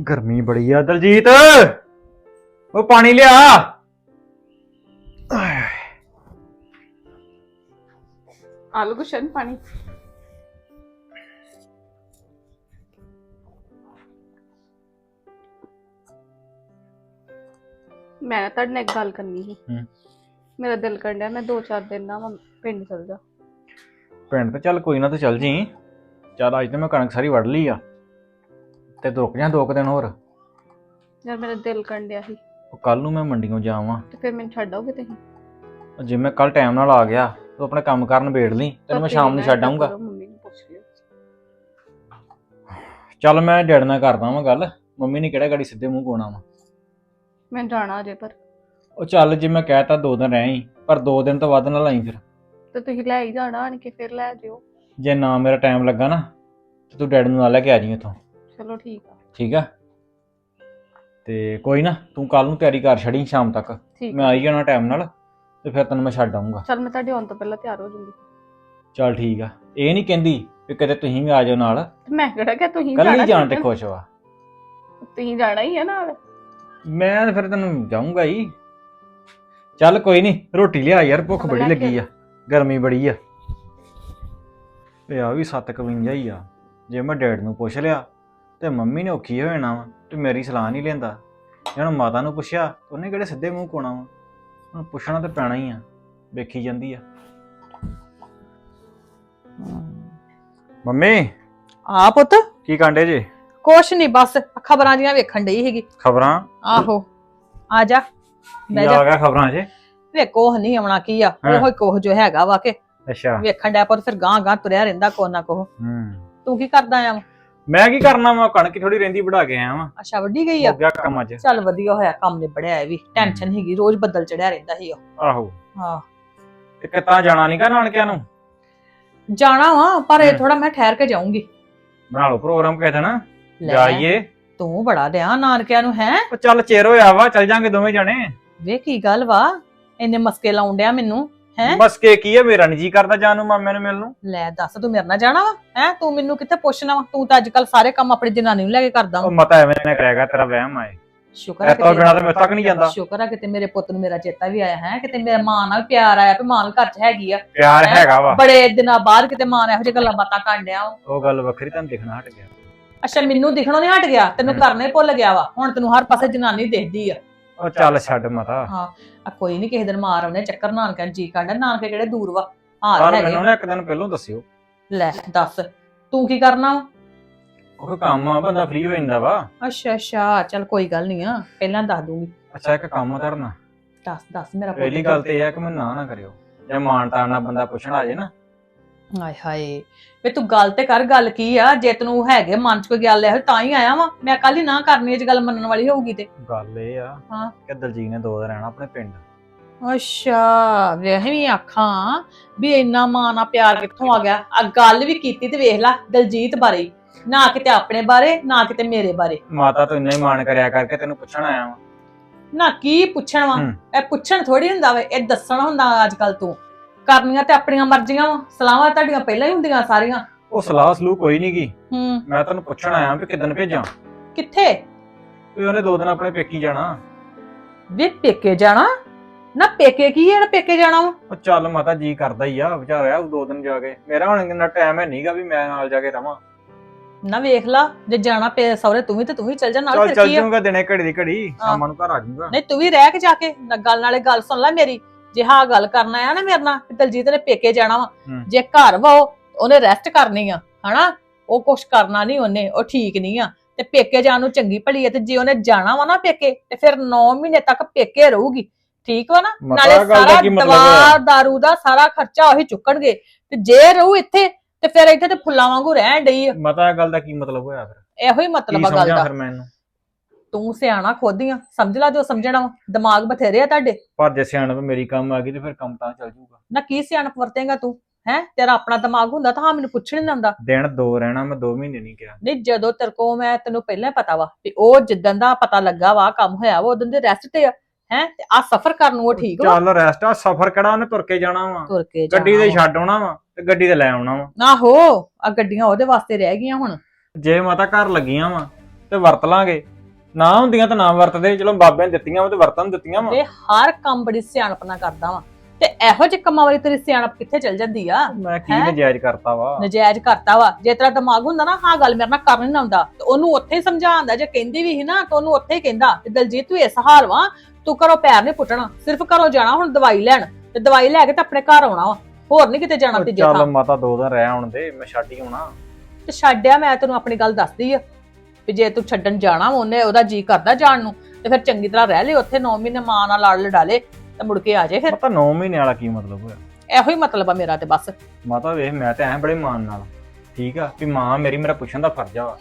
ਗਰਮੀ ਬੜੀ ਆ ਦਲਜੀਤ। ਉਹ ਪਾਣੀ ਲਿਆ। ਆਲੂ ਗੁਸ਼ਨ ਪਾਣੀ। ਮੈਂ ਤੁਹਾਡੇ ਨਾਲ ਇੱਕ ਗੱਲ ਕਰਨੀ ਸੀ। ਹੂੰ। ਮੇਰਾ ਦਿਲ ਡਿਆ ਮੈਂ ਦੋ ਚਾਰ ਦਿਨ ਨਾ ਪਿੰਡ ਚਲ ਜਾ। ਪਿੰਡ ਤੇ ਚੱਲ ਕੋਈ ਨਾ ਤੂੰ ਚੱਲ ਜੀ। ਚੱਲ ਅੱਜ ਤੇ ਮੈਂ ਕਣਕ ਸਾਰੀ ਵੱਢ ਲਈ ਆ। ਤੇ ਤੂੰ ਰੁਕ ਜਾ ਦੋ ਕੁ ਦਿਨ ਹੋਰ। ਯਾਰ ਮੇਰਾ ਦਿਲ ਕਰਨ ਡਿਆ ਸੀ। ਉਹ ਕੱਲ ਨੂੰ ਮੈਂ ਮੰਡੀੋਂ ਜਾਵਾਂ। ਤੇ ਫਿਰ ਮੈਨੂੰ ਛੱਡ ਆਓਗੇ ਤੁਸੀਂ? ਜੇ ਮੈਂ ਕੱਲ ਟਾਈਮ ਨਾਲ ਆ ਗਿਆ ਤੂੰ ਆਪਣੇ ਕੰਮ ਕਰਨ ਵੇੜ ਲਈ ਤੈਨੂੰ ਮੈਂ ਸ਼ਾਮ ਨੂੰ ਛੱਡ ਆਊਂਗਾ। ਮੰਮੀ ਨੂੰ ਪੁੱਛ ਲਿਓ। ਚੱਲ ਮੈਂ ਡੈਡ ਨਾਲ ਕਰਦਾ ਵਾਂ ਗੱਲ ਮੰਮੀ ਨੇ ਕਿਹੜਾ ਗਾੜੀ ਸਿੱਧੇ ਮੂੰਹ ਕੋਣਾ ਵਾ। ਮੈਂ ਜਾਣਾ ਅਜੇ ਪਰ। ਉਹ ਚੱਲ ਜੇ ਮੈਂ ਕਹਿਤਾ ਦੋ ਦਿਨ ਰਹਿ ਹੀ ਪਰ ਦੋ ਦਿਨ ਤੋਂ ਵੱਧ ਨਾ ਲਾਈ ਫਿਰ। ਤੇ ਤੁਸੀਂ ਲੈ ਹੀ ਜਾਣਾ ਆਣ ਕੇ ਫਿਰ ਲੈ ਜਿਓ। ਜੇ ਨਾ ਮੇਰਾ ਟਾਈਮ ਲੱਗਾ ਨਾ ਤੇ ਤੂੰ ਡੈਡ ਨੂੰ ਨਾਲ ਲੈ ਕੇ ਆ ਜੀ ਇੱਥੋਂ ਚਲੋ ਠੀਕ ਆ। ਠੀਕ ਆ? ਤੇ ਕੋਈ ਨਾ ਤੂੰ ਕੱਲ ਨੂੰ ਤਿਆਰੀ ਕਰ ਛੜੀ ਸ਼ਾਮ ਤੱਕ। ਠੀਕ ਮੈਂ ਆਈ ਜਾਣਾ ਟਾਈਮ ਨਾਲ ਤੇ ਫਿਰ ਤੈਨੂੰ ਮੈਂ ਛੱਡ ਆਊਂਗਾ। ਚਲ ਮੈਂ ਤੁਹਾਡੇ ਆਉਣ ਤੋਂ ਪਹਿਲਾਂ ਤਿਆਰ ਹੋ ਜਾਊਂਗੀ। ਚੱਲ ਠੀਕ ਆ। ਇਹ ਨਹੀਂ ਕਹਿੰਦੀ ਵੀ ਕਿਤੇ ਤੁਸੀਂ ਵੀ ਆ ਜਾਓ ਨਾਲ। ਤੇ ਮੈਂ ਕਿਹੜਾ ਕਿ ਤੁਸੀਂ ਕੱਲੀ ਜਾਣ ਤੇ? ਖੁਸ਼ ਵਾ। ਤੁਸੀਂ ਜਾਣਾ ਹੀ ਹੈ ਨਾਲ। ਮੈਂ ਤਾਂ ਫਿਰ ਤੈਨੂੰ ਜਾਊਂਗਾ ਹੀ। ਚੱਲ ਕੋਈ ਨਹੀਂ ਰੋਟੀ ਲਿਆ ਯਾਰ ਭੁੱਖ ਬੜੀ ਕੇ ਲੱਗੀ ਆ। ਗਰਮੀ ਬੜੀ ਆ। ਤੇ ਆ ਵੀ 751 ਹੀ ਆ। ਜੇ ਮੈਂ ਡੈਡ ਨੂੰ ਪੁੱਛ ਲਿਆ ਤੇ ਮੰਮੀ ਨੇ ਔਖੀ ਹੋ ਜਾਣਾ ਵਾ ਤੇ ਮੇਰੀ ਸਲਾਹ ਨਹੀਂ ਲੈਂਦਾ। ਹੁਣ ਮਾਤਾ ਨੂੰ ਪੁੱਛਿਆ ਤਾਂ ਉਹਨੇ ਕਿਹੜੇ ਸਿੱਧੇ ਮੂੰਹ ਕੋਣਾ ਵਾ? ਹੁਣ ਪੁੱਛਣਾ ਤਾਂ ਪੈਣਾ ਹੀ ਆ ਵੇਖੀ ਜਾਂਦੀ ਆ। ਮੰਮੀ ਆ ਪੁੱਤ। ਕੀ ਕਾਂਡੇ ਜੇ? ਕੁਛ ਨਹੀਂ ਬਸ ਖਬਰਾਂ ਜੀਆਂ ਵੇਖਣ ਡਈ ਸੀਗੀ। ਖਬਰਾਂ? ਆਹੋ ਆ ਜਾ ਬਹਿ ਕੀ ਜਾ। ਆ ਗਿਆ ਖਬਰਾਂ 'ਚ ਵੇ ਕੋਹ ਨਹੀਂ ਆਉਣਾ ਕੀ ਆ ਹਾਂ। ਉਹ ਕੋਹ ਜੋ ਹੈਗਾ ਵਾ ਕਿ ਅੱਛਾ। ਵੇਖਣ ਡਿਆ ਪੁੱਤ ਫਿਰ ਗਾਂ ਗਾਂ ਤੁਰਿਆ ਰਹਿੰਦਾ ਕੋਹ ਨਾ ਕੋਹ ਹੂੰ। ਤੂੰ ਕੀ ਕਰਦਾ ਆ? ਮੈਂ ਕੀ ਕਰਨਾ ਵਾ? ਕਣਕ ਥੋੜੀ ਰਹਿੰਦੀ ਵੜਾ ਕੇ ਆਇਆ ਵਾਂ। ਅੱਛਾ ਵੱਡੀ ਗਈ ਆ? ਹੋ ਗਿਆ ਕੰਮ ਅੱਜ। ਚੱਲ ਵਧੀਆ ਹੋਇਆ ਕੰਮ ਨਿਬੜਿਆ ਇਹ ਵੀ। ਟੈਨਸ਼ਨ ਹੀਗੀ ਰੋਜ਼ ਬੱਦਲ ਚੜਿਆ ਰਹਿੰਦਾ ਸੀ ਉਹ। ਆਹੋ। ਹਾਂ। ਤੇ ਕਿਤਾ ਜਾਣਾ ਨਹੀਂਗਾ ਨਾਨਕਿਆਂ ਨੂੰ? ਜਾਣਾ ਵਾ ਪਰ ਇਹ ਹਮ। ਥੋੜਾ ਮੈਂ ਠਹਿਰ ਕੇ ਜਾਊਂਗੀ। ਬਣਾ ਲਓ ਪ੍ਰੋਗਰਾਮ ਕਹਿ ਦੇਣਾ। ਲੈ, ਜਾਈਏ। ਤੂੰ ਬੜਾ ਦਿਆ ਨਾਨਕਿਆਂ ਨੂੰ ਹੈ? ਉਹ ਚੱਲ ਚਿਰ ਹੋਇਆ ਵਾ ਚੱਲ ਜਾਾਂਗੇ ਦੋਵੇਂ ਜਾਣੇ। ਵੇ ਕੀ ਗੱਲ ਵਾ? ਇੰਨੇ ਮਸਕੇ ਲਾਉਣ ਡਿਆ ਮੈਨੂੰ। ਹੈਂ? ਬਸ ਕੇ ਕੀ ਹੈ? ਮੇਰਾ ਨਹੀਂ ਜੀ ਕਰਦਾ ਜਾਣ ਨੂੰ ਮਾਮੇ ਨੂੰ ਮਿਲਣ ਨੂੰ। ਲੈ ਦੱਸ ਤੂੰ ਮੇਰੇ ਨਾਲ ਜਾਣਾ ਵਾ? ਹੈ? ਤੂੰ ਮੈਨੂੰ ਕਿੱਥੇ ਪੁੱਛਣਾ ਵਾ? ਤੂੰ ਤਾਂ ਅੱਜ ਕੱਲ ਸਾਰੇ ਕੰਮ ਆਪਣੀ ਜਨਾਨੀ ਨੂੰ ਲੈ ਕੇ ਕਰਦਾ ਉਹ ਵਾ ਮਤਾ ਐਵੇਂ ਨਾ ਕਰਿਆਗਾ ਤੇਰਾ ਵਹਿਮ ਆਏ ਸ਼ੁਕਰ ਹੈ ਇਹ ਤੋਂ ਬਿਨਾਂ ਤਾਂ ਮੈਂ ਤੱਕ ਨਹੀਂ ਜਾਂਦਾ। ਸ਼ੁਕਰ ਹੈ ਕਿਤੇ ਮੇਰੇ ਪੁੱਤ ਨੂੰ ਮੇਰਾ ਚੇਤਾ ਵੀ ਆਇਆ ਹੈ? ਕਿਤੇ ਮੇਰੇ ਮਾਂ ਨਾਲ ਪਿਆਰ ਆਇਆ ਵੀ ਮਾਂ ਘਰ 'ਚ ਹੈਗੀ ਆ। ਪਿਆਰ ਹੈਂ? ਹੈਗਾ ਵਾ। ਬੜੇ ਦਿਨਾਂ ਬਾਅਦ ਕਿਤੇ ਮਾਂ ਨੇ ਇਹੋ ਜਿਹੀ ਗੱਲਾਂ ਬਾਤਾਂ ਕਰਨ ਡਿਆ ਵਾ। ਉਹ ਗੱਲ ਵੱਖਰੀ ਤੁਹਾਨੂੰ ਦਿਖਣਾ ਹਟ ਗਿਆ। ਅੱਛਾ ਮੈਨੂੰ ਦਿਖਣੋਂ ਨਹੀਂ ਹਟ ਗਿਆ? ਤੈਨੂੰ। ਕਰਨੇ ਭੁੱਲ ਗਿਆ ਵਾ। ਹੁਣ ਤੈਨੂੰ ਹਰ ਪਾਸੇ ਜਨਾਨੀ ਦਿਖਦੀ ਆ। ਉਹ ਚੱਲ ਛੱਡ। ਮਤਾ। ਆ ਕੋਈ ਨਹੀਂ ਕਿਸੇ ਦਿਨ ਮਾਰ ਆਉਣੇ ਚੱਕਰ ਨਾਨਕੇ ਜੀ ਕਰਦਾ ਨਾਨਕੇ ਕਿਹੜੇ ਦੂਰ ਵਾ ਪਰ ਹਾਰ ਹੈਗੇ ਮੈਨੂੰ ਨਾ ਇੱਕ ਦਿਨ ਪਹਿਲਾਂ ਦੱਸਿਓ। ਲੈ ਦੱਸ ਤੂੰ ਕੀ ਕਰਨਾ ਵਾ? ਉਹ ਕੰਮ ਆ ਬੰਦਾ ਫ੍ਰੀ ਹੋ ਜਾਂਦਾ ਵਾ। ਅੱਛਾ ਅੱਛਾ ਚੱਲ ਕੋਈ ਗੱਲ ਨਹੀਂ ਆ ਪਹਿਲਾਂ ਦੱਸ ਦੂੰਗੀ। ਅੱਛਾ ਇੱਕ ਕੰਮ ਧਰਨਾ ਦੱਸ ਦੱਸ ਮੇਰਾ ਪੁੱਤ ਪਹਿਲੀ ਗੱਲ ਤੇ ਇਹ ਹੈ ਕਿ ਮੈਨੂੰ ਨਾ ਨਾ ਕਰਿਓ। ਜੇ ਮਾਨਤਾ ਨਾਲ ਬੰਦਾ ਪੁੱਛਣ ਆ ਜੇ ਨਾ ਹਾਏ ਹਾਏ। ਵੇ ਤੂੰ ਗੱਲ ਤੇ ਕਰ ਗੱਲ ਕੀ ਆ? ਜੇ ਤੈਨੂੰ ਹੈਗੇ ਮਨ ਚ ਕੋਈ ਗੱਲ ਹੈ ਤਾਂ ਹੀ ਆਇਆ ਵਾ। ਮੈਂ ਕੱਲ ਹੀ ਨਾ ਕਰਨੀ ਇਹ ਚ ਗੱਲ ਮੰਨਣ ਵਾਲੀ ਹੋਊਗੀ ਤੇ। ਗੱਲ ਇਹ ਆ ਹਾਂ। ਕਿ ਦਲਜੀਤ ਨੇ ਦੋ ਦਿਨ ਰਹਿਣਾ ਆਪਣੇ ਪਿੰਡ। ਅੱਛਾ ਵੇਖ ਵੀ ਆਖਾਂ ਵੀ ਇੰਨਾ ਮਾਂ ਨਾਲ ਪਿਆਰ ਕਿੱਥੋਂ ਆ ਗਿਆ? ਆ ਗੱਲ ਵੀ ਕੀਤੀ ਤੇ ਵੇਖ ਲੈ ਦਲਜੀਤ ਬਾਰੇ। ਹੀ। ਨਾ ਕਿਤੇ ਆਪਣੇ ਬਾਰੇ ਨਾ ਕਿਤੇ ਮੇਰੇ ਬਾਰੇ। ਮਾਤਾ ਤੋਂ ਇੰਨਾ ਹੀ ਮਾਣ ਕਰਿਆ ਕਰਕੇ ਤੈਨੂੰ ਪੁੱਛਣ ਆਇਆ ਵਾਂ। ਨਾ ਕੀ ਪੁੱਛਣ ਵਾ? ਹੂੰ। ਇਹ ਪੁੱਛਣ ਥੋੜੀ ਹੁੰਦਾ ਵੇ ਇਹ ਦੱਸਣ ਹੁੰਦਾ ਅੱਜ ਕੱਲ ਤੂੰ। ਕਰਨੀਆਂ ਤੇ ਆਪਣੀਆਂ ਮਰਜ਼ੀਆਂ ਵਾ। ਸਲਾਹਾਂ ਤੁਹਾਡੀਆਂ ਪਹਿਲਾਂ ਹੀ ਹੁੰਦੀਆਂ ਸਾਰੀਆਂ। ਉਹ ਸਲਾਹ ਸਲੂਕ ਕੋਈ ਨਹੀਂ ਗੀ। ਹੂੰ। ਮੈਂ ਤੈਨੂੰ ਪੁੱਛਣ ਆਇਆ ਵੀ ਕਿਦਨ ਭੇਜਾਂ। ਕਿੱਥੇ? ਵੀ ਉਹਨੇ ਦੋ ਦਿਨ ਆਪਣੇ ਪੇਕੀ ਜਾਣਾ। ਵੇ ਪੇਕੇ ਜਾਣਾ? ਨਾ ਪੇਕੇ ਕੀ ਹੈ ਨਾ ਪੇਕੇ ਜਾਣਾ ਵਾ? ਉਹ ਚੱਲ ਮਾਤਾ ਜੀ ਕਰਦਾ ਹੀ ਆ ਵਿਚਾਰਿਆ ਉਹ ਦੋ ਦਿਨ ਜਾ ਕੇ। ਮੇਰਾ ਹੁਣ ਇੰਨਾ ਟਾਈਮ ਹੈ ਨਹੀਂਗਾ ਵੀ ਮੈਂ ਨਾਲ ਜਾ ਕੇ ਰਵਾਂ। ਨਾ ਵੇਖ ਲਾ ਜੇ ਜਾਣਾ ਪਏ ਸਹੁਰੇ ਤੂੰ ਵੀ ਤੇ ਤੂੰ ਵੀ ਚੱਲ ਜਾ ਨਾਲ ਚੱਲ ਫਿਰ ਚੱਲ ਕੀ ਆ। ਜਾਊਂਗਾ ਦਿਨੇ ਘੜੀ ਦੀ ਘੜੀ ਸ਼ਾਮਾਂ ਨੂੰ ਘਰ ਆ ਜਾਊਂਗਾ। ਨਹੀਂ ਤੂੰ ਵੀ ਰਹਿ ਕੇ ਜਾ ਕੇ ਨਾ ਗੱਲ ਨਾਲੇ ਗੱਲ ਸੁਣ ਲੈ ਮੇਰੀ। ਜੇ ਹਾਂ ਗੱਲ ਕਰਨਾ ਆ ਨਾ ਮੇਰੇ ਨਾਲ ਕਿ ਦਲਜੀਤ ਨੇ ਪੇਕੇ ਜਾਣਾ ਵਾ ਹੂੰ। ਜੇ ਘਰ ਵਾ ਉਹ ਉਹਨੇ ਰੈਸਟ ਕਰਨੀ ਆ ਹਨਾ? ਉਹ ਕੁਛ ਕਰਨਾ ਨਹੀਂ ਉਹਨੇ ਉਹ ਠੀਕ ਨਹੀਂ ਆ। ਤੇ ਪੇਕੇ ਜਾਣ ਨੂੰ ਚੰਗੀ ਭਲੀ ਹੈ ਤੇ ਜੇ ਉਹਨੇ ਜਾਣਾ ਵਾ ਨਾ ਪੇਕੇ ਤੇ ਫਿਰ 9 ਮਹੀਨੇ ਤੱਕ ਪੇਕੇ ਰਹੂਗੀ। ਠੀਕ ਵਾ ਨਾ? ਮਤਾ ਨਾਲੇ ਗੱਲ ਦਾ ਸਾਰਾ ਕੀ ਮਤਲਬ ਦਵਾ? ਦਾਰੂ ਦਾ ਸਾਰਾ ਖਰਚਾ ਉਹੀ ਚੁੱਕਣਗੇ। ਤੇ ਜੇ ਰਹੂ ਇੱਥੇ ਤੇ ਫਿਰ ਇੱਥੇ ਤੇ ਫੁੱਲਾਂ ਵਾਂਗੂ ਰਹਿਣ ਡਈ ਆ। ਮਤਾ ਗੱਲ ਦਾ ਕੀ ਮਤਲਬ ਹੋਇਆ ਫਿਰ? ਇਹੋ ਹੀ ਕੀ ਮਤਲਬ ਆ ਗੱਲ ਸਮਝਾਂ ਦਾ। ਫਿਰ ਮੈਨੂੰ ਤੂੰ ਸਿਆਣਾ ਖੋਦੀਆਂ ਸਮਝ ਲੈ ਜੋ ਸਮਝਣਾ ਵਾ ਦਿਮਾਗ ਬਥੇਰੇ ਆ ਤੁਹਾਡੇ। ਪਰ ਜੇ ਸਿਆਣਪ ਮੇਰੀ ਕੰਮ ਆ ਗਈ ਤੇ ਫਿਰ ਕੰਮ ਤਾਂ ਚੱਲ ਜਾਊਗਾ। ਨਾ ਕੀ ਸਿਆਣਪ ਵਰਤੇਗਾ ਤੂੰ ਹੈ? ਤੇਰਾ ਆਪਣਾ ਦਿਮਾਗ ਹੁੰਦਾ ਤਾਂ ਹਾਂ ਮੈਨੂੰ ਪੁੱਛਣ ਨਹੀਂ ਦਿੰਦਾ ਦਿਨ ਦੋ ਰਹਿਣਾ ਮੈਂ ਦੋ ਮਹੀਨੇ ਨਹੀਂ ਕਿਹਾ। ਨਹੀਂ ਜਦੋਂ ਤੇਰੇ ਕੋ ਮੈਂ ਤੈਨੂੰ ਪਹਿਲਾਂ ਹੀ ਪਤਾ ਵਾ ਵੀ ਉਹ ਜਿੱਦਣ ਦਾ ਪਤਾ ਲੱਗਾ ਵਾ ਕੰਮ ਹੋਇਆ ਵਾ ਉਦੋਂ ਦੇ ਰੈਸਟ ਤੇ ਆ ਹੈ? ਤੇ ਆ ਸਫਰ ਕਰਨ ਨੂੰ ਉਹ ਠੀਕ ਵਾ। ਚੱਲ ਰੈਸਟ ਆ ਸਫਰ ਕਿਹੜਾ ਉਹਨੇ ਤੁਰ ਕੇ ਜਾਣਾ ਵਾ। ਤੁਰ ਕੇ ਗੱਡੀ ਤੇ ਛੱਡ ਆਉਣਾ ਵਾ ਤੇ ਗੱਡੀ ਤੇ ਲੈ ਆਉਣਾ ਵਾ। ਵਾ। ਆਹੋ ਆ ਗੱਡੀਆਂ ਉਹਦੇ ਵਾਸਤੇ ਰਹਿ ਗਈਆਂ ਹੁਣ। ਜੇ ਮਾਤਾ ਘਰ ਲੱਗੀਆਂ ਵਾ ਤੇ ਵਰਤ ਲਾਂਗੇ। ਨਾ ਹੁੰਦੀਆਂ ਤਾਂ ਨਾ ਵਰਤਦੇ। ਚਲੋ ਬਾਬਿਆਂ ਨੇ ਦਿੱਤੀਆਂ ਵਾ ਤੇ ਵਰਤਨ ਦਿੱਤੀਆਂ ਵਾ। ਤੇ ਹਰ ਕੰਮ ਬੜੀ ਸਿਆਣਪ ਨਾਲ ਕਰਦਾ ਵਾ। ਤੇ ਇਹੋ ਜਿਹੇ ਕੰਮਾਂ ਵਾਲੀ ਤੇਰੀ ਸਿਆਣਪ ਕਿੱਥੇ ਚਲ ਜਾਂਦੀ ਆ? ਮੈਂ ਕੀ ਹੈਂ? ਨਜਾਇਜ਼ ਕਰਤਾ ਵਾ। ਨਜਾਇਜ਼ ਕਰਤਾ ਵਾ। ਜੇ ਤੇਰਾ ਦਿਮਾਗ ਹੁੰਦਾ ਨਾ ਹਾਂ ਗੱਲ ਮੇਰੇ ਨਾਲ ਕਰਨ ਨਾ ਆਉਂਦਾ ਤੇ ਉਹਨੂੰ ਉੱਥੇ ਹੀ ਸਮਝਾਉਂਦਾ। ਜੇ ਕਹਿੰਦੀ ਵੀ ਸੀ ਨਾ ਤਾਂ ਉਹਨੂੰ ਉੱਥੇ ਹੀ ਕਹਿੰਦਾ ਕਿ ਦਲਜੀਤ ਤੂੰ ਇਸ ਹਾਲ ਵਾ ਤੂੰ ਘਰੋਂ ਪੈਰ ਨਹੀਂ ਪੁੱਟਣਾ ਸਿਰਫ ਘਰੋਂ ਜਾਣਾ ਹੁਣ ਦਵਾਈ ਲੈਣ। ਤੇ ਦਵਾਈ ਲੈ ਕੇ ਤੇ ਆਪਣੇ ਘਰ ਆਉਣਾ ਵਾ। ਹੋਰ ਨਹੀਂ ਕਿਤੇ ਜਾਣਾ ਤੀਜੇ ਚੱਲ ਥਾਂ ਮਾਤਾ ਦੋ ਦਿਨ ਰਹਿ ਆਉਣ ਦੇ ਮੈਂ ਛੱਡ ਹੀ ਆਉਣਾ। ਤੇ ਛੱਡਿਆ ਮੈਂ ਤੈਨੂੰ ਆਪਣੀ ਗੱਲ ਦੱਸਦੀ ਆ। ਵੀ ਜੇ ਤੂੰ ਛੱਡਣ ਜਾਣਾ ਉਹਨੇ ਉਹਦਾ ਜੀ ਕਰਦਾ ਜਾਣ ਨੂੰ ਤੇ ਫਿਰ ਚੰਗੀ ਤਰ੍ਹਾਂ ਰਹਿ ਲੈ ਉੱਥੇ 9 ਮਹੀਨੇ ਮਾਂ ਨਾਲ ਲੜ ਲਡਾਲੇ ਤੇ ਮੁੜ ਕੇ ਆ ਜਾਏ ਫਿਰ। ਪਤਾ 9 ਮਹੀਨੇ ਵਾਲਾ ਕੀ ਮਤਲਬ ਹੋਇਆ? ਇਹੋ ਹੀ ਮਤਲਬ ਆ ਮੇਰਾ ਤੇ ਬਸ। ਮਾਤਾ ਵੇਖ ਮੈਂ ਤੇ ਐਂ ਬੜੇ ਮਾਨ ਨਾਲ। ਠੀਕ ਆ ਵੀ ਮਾਂ ਮੇਰੀ ਮੇਰਾ ਪੁੱਛਣ ਦਾ ਫਰਜ਼ ਆ। ਵਾ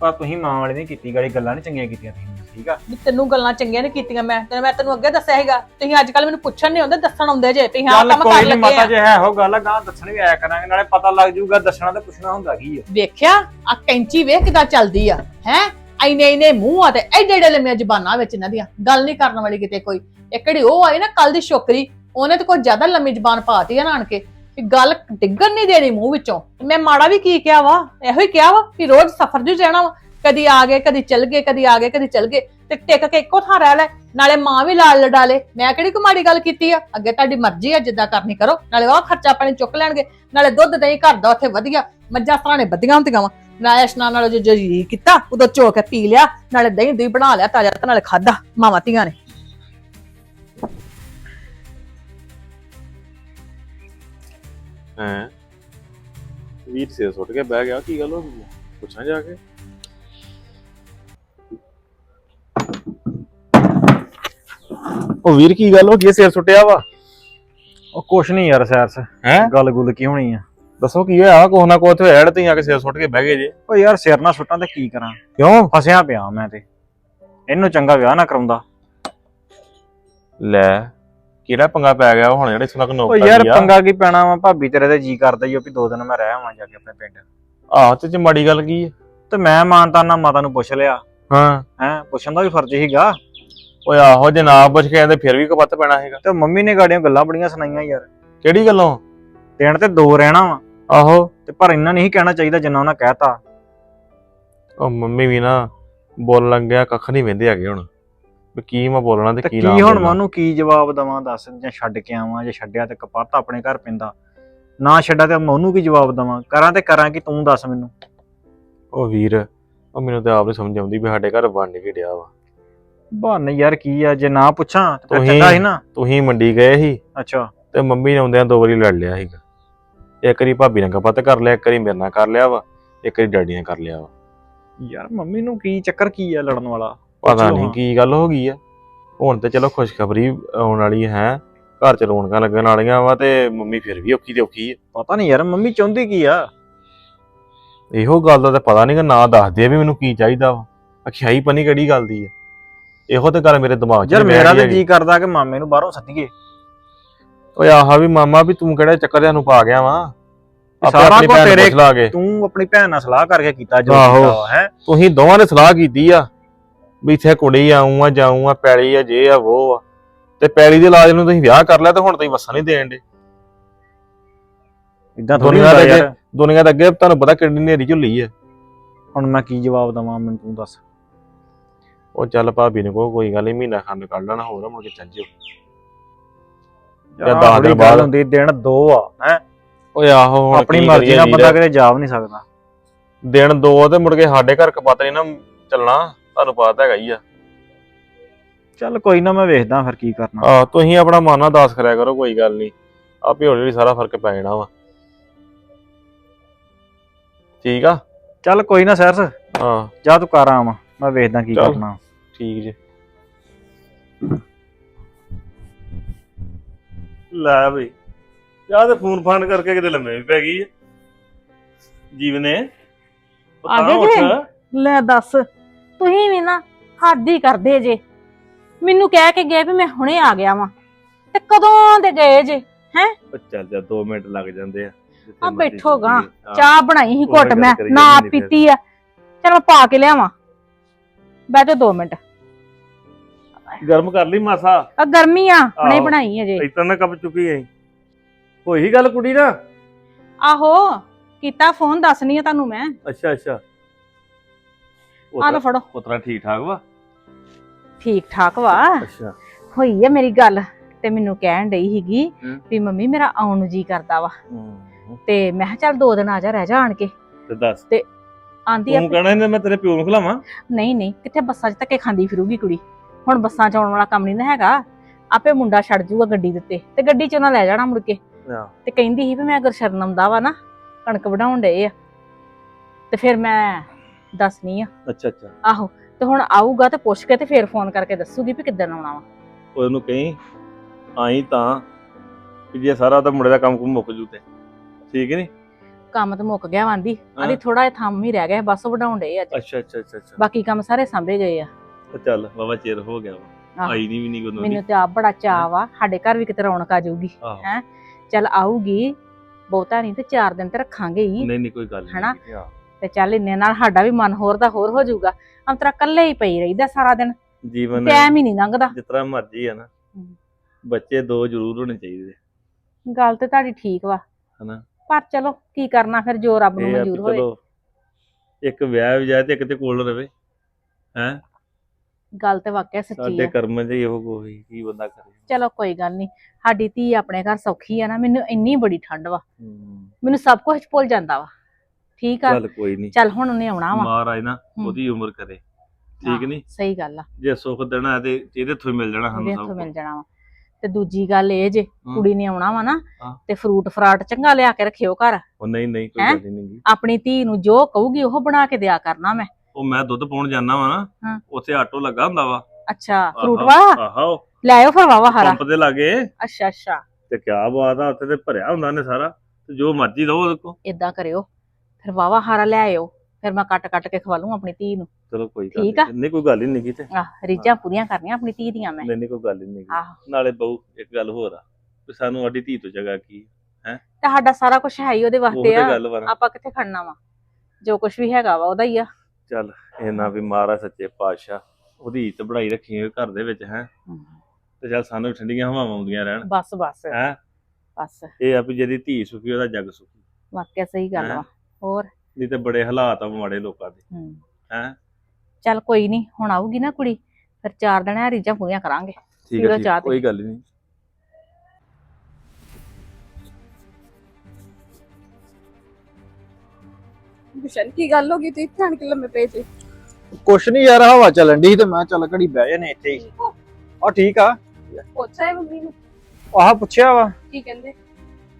ਪਰ ਤੁਸੀਂ ਮਾਂ ਵਾਲੀ ਨਹੀਂ ਕੀਤੀ ਗਾੜੀ ਗੱਲਾਂ ਨਹੀਂ ਚੰਗੀਆਂ ਕੀਤੀਆਂ ਤੁਸੀਂ। ਠੀਕ ਆ? ਵੀ ਤੈਨੂੰ ਗੱਲਾਂ ਚੰਗੀਆਂ ਨਹੀਂ ਕੀਤੀਆਂ ਮੈਂ। ਤੇ ਮੈਂ ਤੈਨੂੰ ਅੱਗੇ ਦੱਸਿਆ ਸੀਗਾ। ਤੁਸੀਂ ਅੱਜ ਕੱਲ ਮੈਨੂੰ ਪੁੱਛਣ ਨਹੀਂ ਆਉਂਦੇ ਦੱਸਣ ਆਉਂਦੇ ਜੇ। ਤੁਸੀਂ ਚੱਲ ਕੰਮ ਕੋਈ ਕਰ ਨਹੀਂ ਲੱਗੇ ਮਾਤਾ ਆ ਜੇ ਹੈ ਉਹ ਗੱਲ ਗਾਂ ਦੱਸਣ ਵੀ ਆਇਆ ਕਰਾਂਗੇ ਨਾਲੇ ਪਤਾ ਲੱਗ ਜਾਊਗਾ ਦੱਸਣਾ ਤੇ ਪੁੱਛਣਾ ਹੁੰਦਾ ਕੀ ਆ। ਵੇਖਿਆ ਆ ਕੈਂਚੀ ਵੇਖ ਕਿਦਾਂ ਚੱਲਦੀ ਆ ਹੈ? ਐਨੇ ਐਨੇ ਮੂੰਹ ਆ ਤੇ ਐਡੇ ਐਡੇ ਲੰਮੀਆਂ ਜ਼ਬਾਨਾਂ ਵਿੱਚ ਇਹਨਾਂ ਦੀਆਂ। ਗੱਲ ਨਹੀਂ ਕਰਨ ਵਾਲੀ ਕਿਤੇ ਕੋਈ। ਇਹ ਕਿਹੜੀ ਉਹ ਆਈ ਨਾ ਕੱਲ ਦੀ ਛੋਕਰੀ ਉਹਨੇ ਤੇ ਕੋਈ ਜ਼ਿਆਦਾ ਲੰਮੀ ਜ਼ਬਾਨ ਪਾਤੀ ਆ ਨਾਣ ਕੇ। ਕਿ ਗੱਲ ਡਿੱਗਣ ਨਹੀਂ ਦੇਣੀ ਮੂੰਹ ਵਿੱਚੋਂ। ਮੈਂ ਮਾੜਾ ਵੀ ਕੀ ਕਿਹਾ ਵਾ? ਇਹੋ ਹੀ ਕਿਹਾ ਵਾ ਕਿ ਰੋਜ਼ ਸਫ਼ਰ ਜੂ ਜਾਣਾ ਵਾ। ਕਦੀ ਆ ਗਏ, ਕਦੀ ਚੱਲ ਗਏ, ਕਦੀ ਆ ਗਏ, ਕਦੀ ਚੱਲ ਗਏ ਤੇ ਟਿਕ ਕੇ ਇੱਕੋ ਥਾਂ ਰਹਿ ਲੈ। ਨਾਲੇ ਮਾਂ ਵੀ ਲਾਲ ਲਡਾਲੇ ਮੈਂ ਕਿਹੜੀ ਕੋਈ ਗੱਲ ਕੀਤੀ ਆ? ਅੱਗੇ ਤੁਹਾਡੀ ਮਰਜ਼ੀ ਆ, ਜਿੱਦਾਂ ਕਰਨੀ ਕਰੋ। ਨਾਲੇ ਉਹ ਖਰਚਾ ਪਾਣੀ ਚੁੱਕ ਲੈਣਗੇ। ਨਾਲੇ ਦੁੱਧ ਦਹੀਂ ਘਰ ਦਾ ਉੱਥੇ ਵਧੀਆ। ਮੱਝਾਂ ਸਰਾਣੇ ਵਧੀਆਂ ਹੁੰਦੀਆਂ ਵਾ। ਨਾਲੇ ਇਸ਼ਨਾਨ ਨਾਲ ਜੋ ਜੀ ਕੀਤਾ, ਉਦੋਂ ਚੋ ਕੇ ਪੀ ਲਿਆ। ਨਾਲੇ ਦਹੀਂ ਦਹੀਂ ਬਣਾ ਲਿਆ, ਤਾਜ਼ਾ ਤੇ ਨਾਲੇ ਖਾਦਾ ਮਾਵਾਂ ਧੀਆਂ ਨੇ। ਹੈਂ? ਵੀਰ ਸੇ ਸੁੱਟ ਕੇ ਬਹਿ ਗਿਆ, ਕੀ ਗੱਲ ਹੋ ਗਈ? ਪੁੱਛਾਂ ਜਾ ਕੇ? ਉਹ ਵੀਰ ਕੀ ਗੱਲ ਹੋ ਗਈ? ਸਿਰ ਸੁੱਟਿਆ ਵਾ। ਉਹ ਕੁਛ ਨਹੀਂ ਯਾਰ ਸੈਰਸ ਹੈਂ? ਗੱਲ ਗੁੱਲ ਕੀ ਹੋਣੀ ਆ? ਦੱਸੋ ਕੀ ਹੋਇਆ? ਕੋਹ ਨਾ ਕੋਹ ਤੇ ਜਿਹੜਾ ਤੁਸੀਂ ਆ ਕੇ ਸਿਰ ਸੁੱਟ ਕੇ ਬਹਿ ਗਏ ਜੇ। ਉਹ ਯਾਰ ਸਿਰ ਨਾ ਸੁੱਟਾਂ ਤੇ ਕੀ ਕਰਾਂ? ਕਿਉਂ? ਫਸਿਆ ਪਿਆ ਮੈਂ ਤੇ। ਇਹਨੂੰ ਚੰਗਾ ਵਿਆਹ ਨਾ ਕਰਾਉਂਦਾ। ਲੈ ਕਿਹੜਾ ਪੰਗਾ ਪੈ ਗਿਆ? ਹੁਣ ਜਿਹੜੇ ਸੁਣਕ ਉਹ ਨੌਕਰ ਯਾਰ ਪੰਗਾ ਕੀ ਪੈਣਾ ਵਾ? ਭਾਬੀ ਤੇਰੇ ਤੇ ਜੀ ਕਰਦਾ ਈ ਓ ਵੀ ਦੋ ਦਿਨ ਮੈਂ ਰਹਿ ਆਵਾਂ ਜਾ ਕੇ ਆਪਣੇ ਪਿੰਡ। ਆਹ ਤੇ ਚ ਮਾੜੀ ਗੱਲ ਕੀ ਹੈ ਤੇ ਮੈਂ ਮਾਨਤਾ ਨਾਲ ਮਾਤਾ ਨੂੰ ਪੁੱਛ ਲਿਆ। ਹਾਂ। ਹੈ? ਪੁੱਛਣ ਦਾ ਵੀ ਫਰਜ਼ ਸੀਗਾ। ਓਏ ਆਹੋ ਜੇ ਨਾ ਪੁੱਛ ਕੇ ਆਂਦੇ ਫਿਰ ਵੀ ਕਪੱਤ ਪੈਣਾ ਹੈਗਾ ਤੇ ਮੰਮੀ ਨੇ ਗਾੜੀਆਂ ਗੱਲਾਂ ਬੜੀਆਂ ਸੁਣਾਈਆਂ ਯਾਰ। ਕਿਹੜੀ ਗੱਲੋਂ? ਦਿਨ ਤੇ ਦੋ ਰਹਿਣਾ ਵਾ। ਆਹੋ। ਤੇ ਪਰ ਇੰਨਾ ਨਹੀਂ ਕਹਿਣਾ ਚਾਹੀਦਾ ਜਿੰਨਾ ਉਹਨਾਂ ਕਹਿਤਾ। ਉਹ ਮੰਮੀ ਵੀ ਨਾ ਬੋਲਣ ਲੱਗਿਆ ਕੱਖ ਨਹੀਂ ਵੰਦੇ ਹੈਗੇ ਹੁਣ। ਵੀ ਕੀ ਮੈਂ ਬੋਲਣਾ ਤੇ ਤੇ ਕੀ ਕੀ ਨਾ ਹੁਣ ਬੋਲਣਾ। ਮੈਂ ਉਹਨੂੰ ਕੀ ਜਵਾਬ ਦਵਾਂ ਦੱਸ ਜਾਂ ਛੱਡ ਕੇ ਆਵਾਂ ਜੇ ਛੱਡਿਆ ਤੇ ਕਪੱਤ ਆਪਣੇ ਘਰ ਪੈਂਦਾ। ਨਾ ਛੱਡਿਆ ਤੇ ਮੈਂ ਉਹਨੂੰ ਕੀ ਜਵਾਬ ਦਵਾਂ? ਕਰਾਂ ਤੇ ਕਰਾਂ ਕਿ ਤੂੰ ਦੱਸ ਮੈਨੂੰ। ਉਹ ਵੀਰ ਉਹ ਮੈਨੂੰ ਤਾਂ ਆਪ ਨਹੀਂ ਸਮਝ ਆਉਂਦੀ ਵੀ ਸਾਡੇ ਘਰ ਬਣ ਕੇ ਡਿਆ ਵਾ। ਬਹਾਨੇ ਯਾਰ ਕੀ ਆ ਜੇ ਨਾ ਪੁੱਛਾਂ ਤੇ ਫਿਰ ਤੁਸੀਂ- ਚੰਗਾ ਸੀ ਨਾ। ਤੁਸੀਂ ਮੰਡੀ ਗਏ ਸੀ ਅੱਛਾ। ਤੇ ਮੰਮੀ ਨੇ ਆਉਂਦਿਆਂ ਦੋ ਵਾਰੀ ਲੜ ਲਿਆ ਸੀਗਾ। ਇੱਕ ਵਾਰੀ ਭਾਬੀ ਨਾਲ ਕਪੱਤ ਕਰ ਲਿਆ ਇੱਕ ਵਾਰੀ ਮੇਰੇ ਨਾਲ ਕਰ ਲਿਆ ਵਾ ਇੱਕ ਵਾਰੀ ਡੈਡੀ ਨਾਲ ਕਰ ਲਿਆ ਵਾ। ਯਾਰ ਮੰਮੀ ਨੂੰ ਕੀ ਚੱਕਰ ਕੀ ਆ ਲੜਨ ਵਾਲਾ? ਪਤਾ ਨਹੀਂ ਹਾਂ। ਕੀ ਗੱਲ ਹੋ ਗਈ ਆ। ਹੁਣ ਤੇ ਚਲੋ ਖੁਸ਼ਖਬਰੀ ਆਉਣ ਵਾਲੀ ਹੈ। ਘਰ ਚ ਰੌਣਕਾਂ ਲੱਗਣ ਵਾਲੀਆਂ ਵਾ ਤੇ ਮੰਮੀ ਫਿਰ ਵੀ ਔਖੀ ਤੇ ਔਖੀ ਆ। ਪਤਾ ਨਹੀਂ ਯਾਰ ਮੰਮੀ ਚਾਹੁੰਦੀ ਕੀ ਆ? ਇਹੋ ਗੱਲ ਦਾ ਤਾਂ ਪਤਾ ਨਹੀਂਗਾ ਨਾ ਦੱਸਦੇ ਆ ਵੀ ਮੈਨੂੰ ਕੀ ਚਾਹੀਦਾ ਵਾ। ਅਖਿਆਈ ਪਨੀ ਕਿਹੜੀ ਗੱਲ ਦੀ ਆ। ਇਹੋ ਤੇ ਗੱਲ ਮੇਰੇ ਦਿਮਾਗ 'ਚ ਯਾਰ ਮੇਰਾ ਤੇ ਹੈਗੀ। ਜੀ ਕਰਦਾ ਕਿ ਮਾਮੇ ਨੂੰ ਬਾਹਰੋਂ ਸੱਦੀਏ। ਓਏ ਆਹਾ ਵੀ ਮਾਮਾ ਵੀ ਤੂੰ ਕਿਹੜੇ ਚੱਕਰ ਜਿਹਾ ਨੂੰ ਪਾ ਗਿਆ ਵਾ? ਸਾਰਾ ਕੁਝ ਤੇਰੇ- ਲਾ ਕੇ। ਤੂੰ ਆਪਣੀ ਭੈਣ ਨਾਲ ਸਲਾਹ ਕਰਕੇ ਕੀਤਾ ਜੋ ਆਹੋ। ਕੀਤਾ ਹੈ? ਤੁਸੀਂ ਦੋਵਾਂ ਨੇ ਸਲਾਹ ਕੀਤੀ ਆ ਵੀ ਇੱਥੇ ਕੁੜੀ ਆਉਂ ਆ ਜਾਉਂ ਆ ਪੈਲੀ ਆ ਜੇ ਆ ਉਹ ਆ। ਤੇ ਪੈਲੀ ਦੇ ਇਲਾਜ ਨੂੰ ਤੁਸੀਂ ਵਿਆਹ ਕਰ ਲਿਆ ਤੇ ਹੁਣ ਤੁਸੀਂ ਵਸਾ ਨਹੀਂ ਦੇਣ ਦੇ। ਇਦਾਂ ਥੋੜੀ ਦੁਨੀਆ ਹੁੰਦਾ ਦੇ ਯਾਰ। ਦੁਨੀਆ ਦੇ ਅੱਗੇ ਤੁਹਾਨੂੰ ਪਤਾ ਕਿੰਨੀ ਨੇਰੀ ਝੁੱਲੀ ਆ। ਹੁਣ ਮੈਂ ਕੀ ਜਵਾਬ ਦਵਾਂ ਮੈਨੂੰ ਤੂੰ ਦੱਸ। ਉਹ ਚੱਲ ਭਾਬੀ ਨੇ ਕਹੋ ਕੋਈ ਗੱਲ ਨਹੀਂ ਮਹੀਨਾ ਖੰਡ ਕੱਢ ਲੈਣਾ ਹੋਰ ਮੁੜ ਕੇ ਚੱਲ ਜਿਓ। ਦਸ ਆਹ ਦਿਨ ਬਾਅਦ। ਹੁੰਦੀ ਦਿਨ ਦੋ ਆ ਹੈ? ਓਏ ਆਹੋ ਹੁਣ ਆਪਣੀ ਮਰਜ਼ੀ ਨਾਲ? ਬੰਦਾ ਕਿਤੇ ਜਾ ਵੀ ਨਹੀਂ ਸਕਦਾ। ਦਿਨ ਦੋ ਤੇ ਮੁੜ ਕੇ ਸਾਡੇ ਘਰ ਕਪੱਤ ਨਹੀਂ ਨਾ ਚੱਲਣਾ ਤੁਹਾਨੂੰ ਪਤਾ ਤਾਂ ਹੈਗਾ ਹੀ ਆ। ਚੱਲ ਕੋਈ ਨਾ ਮੈਂ ਵੇਖਦਾ ਫਿਰ ਕੀ ਕਰਨਾ। ਆ ਤੁਸੀਂ ਆਪਣਾ ਮਨ ਨਾਲ ਦਾਸ ਕਰਿਆ ਕਰੋ ਕੋਈ ਗੱਲ ਨਹੀਂ ਆਪੇ ਹੌਲੀ ਹੌਲੀ ਸਾਰਾ ਫ਼ਰਕ ਪੈ ਜਾਣਾ ਵਾ। ਠੀਕ ਆ? ਚੱਲ ਕੋਈ ਨਾ ਸੈਰਸ ਹਾਂ। ਜਾ ਤੂੰ ਕਰ ਆਵਾਂ। ਮੈਂ ਵੇਖਦਾ ਕੀ ਚੱਲ। ਕਰਨਾ ਠੀਕ ਜੀ ਲੈ ਬਈ ਯਾ ਤੇ ਫੋਨ ਫਾਨ ਕਰਕੇ ਕਿਤੇ ਲੰਮੇ ਵੀ ਪੈ ਗਈ ਆ ਜੀਵਨ ਉਹ ਆ ਤਾਂ ਗਏ ਉੱਠ। ਲੈ ਦੱਸ ਤੁਸੀਂ ਵੀ ਨਾ ਹੱਦ ਹੀ ਕਰਦੇ ਜੇ ਮੈਨੂੰ ਕਹਿ ਕੇ ਗਏ ਵੀ ਮੈਂ ਹੁਣੇ ਆ ਗਿਆ ਵਾਂ ਤੇ ਕਦੋਂ ਦੇ ਗਏ ਜੇ ਉਹ ਚੱਲ ਜਾ 2 ਮਿੰਟ ਲੱਗ ਜਾਂਦੇ ਆ ਜਿੱਥੇ ਆ ਮਰਜ਼ੀ ਬੈਠੋ ਗਾਂ। ਚੱਲੀਏ। ਹਾਂ। ਚਾਹ ਬਣਾਈ ਸੀ ਉਹੀ ਘੁੱਟ ਗੱਲ ਮੈਂ ਕਰੀ ਨਾ ਜਾਂਦੀ ਫਿਰ। ਪੀਤੀ ਆ ਚਲ ਪਾ ਕੇ ਲਿਆਵਾਂ ਬੈਠੋ 2 ਮਿੰਟ। ਗਰਮ ਕਰ ਲਈ ਮਾਸਾ। ਆ ਗਰਮੀ ਆ ਹੁਣੇ ਆਹੋ। ਬਣਾਈ ਅਜੇ। ਇਤਾਂ ਨਾ ਕੱਪ ਚੁੱਕੀ ਗਈ ਹੋਈ ਗੱਲ ਕੁੜੀ ਨਾ ਆਹੋ ਕੀਤਾ ਫੋਨ ਦੱਸਣੀ ਆ ਤੁਹਾਨੂੰ ਮੈਂ। ਅੱਛਾ ਅੱਛਾ। ਆ ਲਓ ਫੜੋ। ਪੁੱਤਰਾ ਠੀਕ ਠਾਕ ਵਾ? ਠੀਕ ਠਾਕ ਵਾ। ਅੱਛਾ। ਹੋਈ ਆ ਮੇਰੀ ਗੱਲ ਤੇ ਮੈਨੂੰ ਕਹਿਣ ਡਈ ਸੀਗੀ ਹਮ। ਵੀ ਮੰਮੀ ਮੇਰਾ ਆਉਣ ਨੂੰ ਜੀ ਕਰਦਾ ਵਾ। ਹੂੰ। ਤੇ ਮੈਂ ਕਿਹਾ ਚੱਲ ਦੋ ਦਿਨ ਆ ਜਾ ਰਹਿ ਜਾ ਆਣ ਕੇ। ਤੇ ਦੱਸ। ਆਂਦੀ ਆ ਤੂੰ ਕਹਿਣਾ ਇਹਨੇ ਮੈਂ ਤੇਰੇ ਪਿਓ ਨੂੰ ਖਿਲਾਵਾਂ। ਨਹੀਂ ਨਹੀਂ ਕਿੱਥੇ ਬੱਸਾਂ 'ਚ ਧੱਕੇ ਖਾਂਦੀ ਫਿਰੂਗੀ ਕੁੜੀ? ਹੁਣ ਬੱਸਾਂ 'ਚ ਆਉਣ ਵਾਲਾ ਕੰਮ ਨਹੀਂ ਨਾ ਹੈਗਾ। ਆਪੇ ਮੁੰਡਾ ਛੱਡ ਜੂਗਾ ਗੱਡੀ ਦੇ ਉੱਤੇ ਤੇ ਗੱਡੀ 'ਚ ਉਹਨਾਂ ਲੈ ਜਾਣਾ ਮੁੜ ਕੇ। ਆਹ। ਤੇ ਕਹਿੰਦੀ ਸੀ ਵੀ ਮੈਂ ਗੁਰਸ਼ਰਨ ਆਉਂਦਾ ਵਾ ਨਾ ਕਣਕ ਵਢਾਉਣ ਡਏ ਆ। ਤੇ ਫਿਰ ਮੈਂ ਦੱਸਣੀ ਆ। ਅੱਛਾ ਅੱਛਾ। ਆਹੋ ਤੇ ਹੁਣ ਆਊਗਾ ਤੇ ਪੁੱਛ ਕੇ ਤੇ ਫਿਰ ਫੋਨ ਕਰਕੇ ਦੱਸੂਗੀ ਵੀ ਕਿੱਦਣ ਆਉਣਾ ਵਾ। ਉਹਨੂੰ ਕਹੀਂ ਆਈ ਤਾਂ ਕਿ ਜੇ ਸਾਰਾ ਤਾਂ ਮੁੰਡੇ ਦਾ ਕੰਮ ਕੁਮ ਮੁੱਕ ਜੂ ਤੇ। ਠੀਕ ਨਹੀਂ ਕੰਮ ਤਾਂ ਮੁੱਕ ਗਿਆ ਵਾਂਦੀ। ਆਂਦੀ ਥੋੜਾ ਜਿਹਾ ਥੰਮ ਹੀ ਰਹਿ ਗਿਆ ਬੱਸ ਵਢਾਉਣ ਡਏ ਅੱਜ। ਅੱਛਾ ਅੱਛਾ ਅੱਛਾ ਅੱਛਾ। ਬਾਕੀ ਕੰਮ ਸਾਰੇ ਸਾਂਭੇ ਗਏ ਆ। ਤੇ ਚੱਲ ਬਾਬਾ ਚਿਰ ਹੋ ਗਿਆ ਵਾ। ਆਈ ਨਹੀਂ ਵੀ ਨਹੀਂ ਕੋਈ ਮੈਨੂੰ ਤੇ ਆਪ ਬੜਾ ਚਾਅ ਵਾ ਸਾਡੇ ਘਰ ਵੀ ਕਿਤੇ ਰੌਣਕ ਆ ਜਾਊਗੀ ਆਹੋ। ਹੈਂ। ਚੱਲ ਆਊਗੀ ਬਹੁਤਾ ਨਹੀਂ ਤੇ 4 ਦਿਨ ਤੇ ਰੱਖਾਂਗੇ ਹੀ ਨਹੀਂ ਨਹੀਂ ਕੋਈ ਗੱਲ ਨਹੀਂ ਹਨਾ? ਤੇ ਚੱਲ ਇੰਨੇ ਨਾਲ ਸਾਡਾ ਵੀ ਮਨ ਹੋਰ ਦਾ ਹੋਰ ਹੋ ਜਾਊਗਾ। ਅੰਤਰਾ ਕੱਲੇ ਹੀ ਪਈ ਰਹੀਦਾ ਸਾਰਾ ਦਿਨ। ਜੀਵਨ ਟਾਈਮ ਹੀ ਨਹੀਂ ਲੰਘਦਾ। ਜਿਸ ਤਰ੍ਹਾਂ ਮਰਜ਼ੀ ਆ ਨਾ। ਹਮ। ਬੱਚੇ ਦੋ ਜ਼ਰੂਰ ਹੋਣੇ ਚਾਹੀਦੇ। ਗੱਲ ਤੇ ਤੁਹਾਡੀ ਠੀਕ ਵਾ। ਹਨਾ? ਪਰ ਚਲੋ ਕੀ ਕਰਨਾ ਫਿਰ ਜੋ ਰੱਬ ਨੂੰ ਇਹ ਆ ਵੀ ਮਨਜ਼ੂਰ ਹੋਵੇ ਚਲੋ ਇੱਕ ਵਿਆਹ ਵੀ ਜਾਏ ਤੇ ਇੱਕ ਤੇ ਕੋਲ ਰਵੇ ਹੈ? ਗੱਲ ਤੇ ਵਾਕਿਆ ਸੱਚੀ ਸਾਡੇ ਆ। ਕਰਮ 'ਚ ਇਹੋ ਕੋਈ ਕੀ ਬੰਦਾ ਕਰੇ। ਚਲੋ ਕੋਈ ਗੱਲ ਨਹੀਂ। ਸਾਡੀ ਧੀ ਆਪਣੇ ਘਰ ਸੌਖੀ ਆ ਨਾ ਮੈਨੂੰ ਇੰਨੀ ਬੜੀ ਠੰਡ ਵਾ। ਮੈਨੂੰ ਸਭ ਕੁਝ ਭੁੱਲ ਜਾਂਦਾ ਵਾ। ਠੀਕ ਆ? ਚੱਲ ਕੋਈ ਨਹੀਂ। ਚੱਲ ਹੁਣ ਉਹਨੇ ਆਉਣਾ ਵਾ। ਮਹਾਰਾਜ ਨਾ। ਉਹਦੀ ਉਮਰ ਕਰੇ। ਠੀਕ ਹਾਂ, ਨਹੀਂ? ਸਹੀ ਗੱਲ ਆ। ਜੇ ਸੁੱਖ ਦੇਣਾ ਹੈ ਤੇ ਇਹਦੇ ਤੋਂ ਹੀ ਮਿਲ ਜਾਣਾ ਸਾਨੂੰ ਸਭ ਮਿਲ ਜਾਣਾ ਵਾ। ਤੇ ਦੂਜੀ ਗੱਲ ਇਹ ਜੇ ਕੁੜੀ ਨੇ ਆਉਣਾ ਵਾ ਨਾ ਹਾਂ। ਤੇ ਫਰੂਟ ਫਰਾਟ ਚੰਗਾ ਲਿਆ ਕੇ ਰੱਖਿਓ ਘਰ। ਉਹ ਨਹੀਂ ਨਹੀਂ ਕੋਈ ਹੈਂ? ਗੱਲ ਹੀ ਨਹੀਂ ਆਪਣੀ ਧੀ ਨੂੰ ਜੋ ਕਹੂਗੀ ਉਹ ਬਣਾ ਕੇ ਦਿਆ ਕਰਨਾ ਮੈਂ। ਉਹ ਮੈਂ ਦੁੱਧ ਪਾਉਣ ਜਾਂਦਾ ਵਾ ਨਾ। ਉੱਥੇ ਆਟੋ ਲੱਗਾ ਹੁੰਦਾ ਵਾ। ਅੱਛਾ ਫਰੂਟ ਆਹੋ, ਵਾ ਆਹੋ। ਲੈ ਆਓ ਫਿਰ ਵਾਵਾ ਹਰਾ। ਪੰਪ ਦੇ ਲਾਗੇ। ਅੱਛਾ ਅੱਛਾ। ਤੇ ਕਿਆ ਬਾਤ ਆ ਉੱਥੇ ਤੇ ਭਰਿਆ ਹੁੰਦਾ ਨੇ ਸਾਰਾ। ਤੇ ਜੋ ਮਰਜ਼ੀ ਲਓ ਉਹਦੇ ਕੋ ਇਦਾਂ ਕਰਿਓ ਫਿਰ ਵਾਵਾ ਹਾਰਾ ਲੈ ਆਇਓ। ਫਿਰ ਮੈਂ ਕੱਟ ਕੱਟ ਕੇ ਖਵਾ ਲੂੰ ਆਪਣੀ ਧੀ ਨੂੰ। ਚਲੋ ਕੋਈ ਗੱਲ ਠੀਕ ਆ? ਨਹੀਂ ਨਹੀਂ ਕੋਈ ਗੱਲ ਹੀ ਨਹੀਂ ਕੀਤੀ ਆਹ ਰੀਝਾਂ ਪੂਰੀਆਂ ਕਰਨੀਆਂ ਆਪਣੀ ਧੀ ਦੀਆਂ ਮੈਂ। ਨਹੀਂ ਨਹੀਂ ਕੋਈ ਗੱਲ ਹੀ ਨਹੀਂ ਆਹੋ। ਨਾਲੇ ਬਹੁ ਇੱਕ ਗੱਲ ਹੋਰ ਆ। ਵੀ ਸਾਨੂੰ ਸਾਡੀ ਧੀ ਤੋਂ ਜਗ੍ਹਾ ਕੀ ਤੇ ਸਾਡਾ ਸਾਰਾ ਕੁਝ ਹੈ ਹੀ ਉਹਦੇ ਉਹ ਵਾਸਤੇ ਤੇ ਆ। ਗੱਲ ਵਾ ਨਾ। ਆਪਾਂ ਕਿੱਥੇ ਖੜਨਾ ਵਾ? ਜੋ ਕੁਝ ਵੀ ਹੈਗਾ ਵਾ ਉਹਦਾ ਹੀ ਆ। ਚੱਲ ਇਹਨਾਂ ਵੀ ਮਹਾਰਾਜ ਸੱਚੇ ਪਾਤਸ਼ਾਹ। ਉਹਦੀ ਇੱਜ਼ਤ ਬਣਾਈ ਰੱਖੀ ਹੋਈ ਘਰ ਦੇ ਵਿੱਚ ਹੈ? ਤੇ ਚੱਲ ਸਾਨੂੰ ਵੀ ਠੰਡੀਆਂ ਹਵਾਵਾਂ ਆਉਂਦੀਆਂ ਰਹਿਣ। ਬਸ ਬਸ। ਹੈ? ਬਸ। ਇਹ ਆ ਵੀ ਜਿਹਦੀ ਧੀ ਸੁਖੀ ਉਹਦਾ ਜੱਗ ਸੁਖੀ। ਵਾਕਿਆ ਸਹੀ ਗੱਲ? ਵਾ। ਹੋਰ? ਨਹੀਂ ਤੇ ਬੜੇ ਹਾਲਾਤ ਆ ਮਾੜੇ ਲੋਕਾਂ ਦੇ। ਹੂੰ। ਹੈ? ਚੱਲ ਕੋਈ ਨਹੀਂ ਹੁਣ ਆਊਗੀ ਨਾ ਕੁੜੀ ਫਿਰ ਚਾਰ ਦਿਨ ਇਹ ਰੀਝਾਂ ਪੂਰੀਆਂ ਕਰਾਂਗੇ। ਠੀਕ ਹੈ ਚਾਹ ਤੇ। ਕੋਈ ਗੱਲ ਨਹੀਂ ਗੁਸ਼ਨ ਕੀ ਗੱਲ ਹੋ ਗਈ? ਤੁਸੀਂ ਇੱਥੇ ਆਣ ਕੇ ਲੰਮੇ ਪਏ ਜੀ। ਕੁਛ ਨਹੀਂ ਯਾਰ ਹਵਾ ਚੱਲਣ ਦੀ ਤੇ ਮੈਂ ਚੱਲ ਘੜੀ ਬਹਿ ਜਾਨੇ ਇੱਥੇ ਹੀ। ਆ। ਠੀਕ ਆ। ਪੁੱਛਿਆ ਹੈ ਮੰਮੀ ਨੂੰ। ਆਹ ਪੁੱਛਿਆ ਵਾ। ਕੀ ਕਹਿੰਦੇ?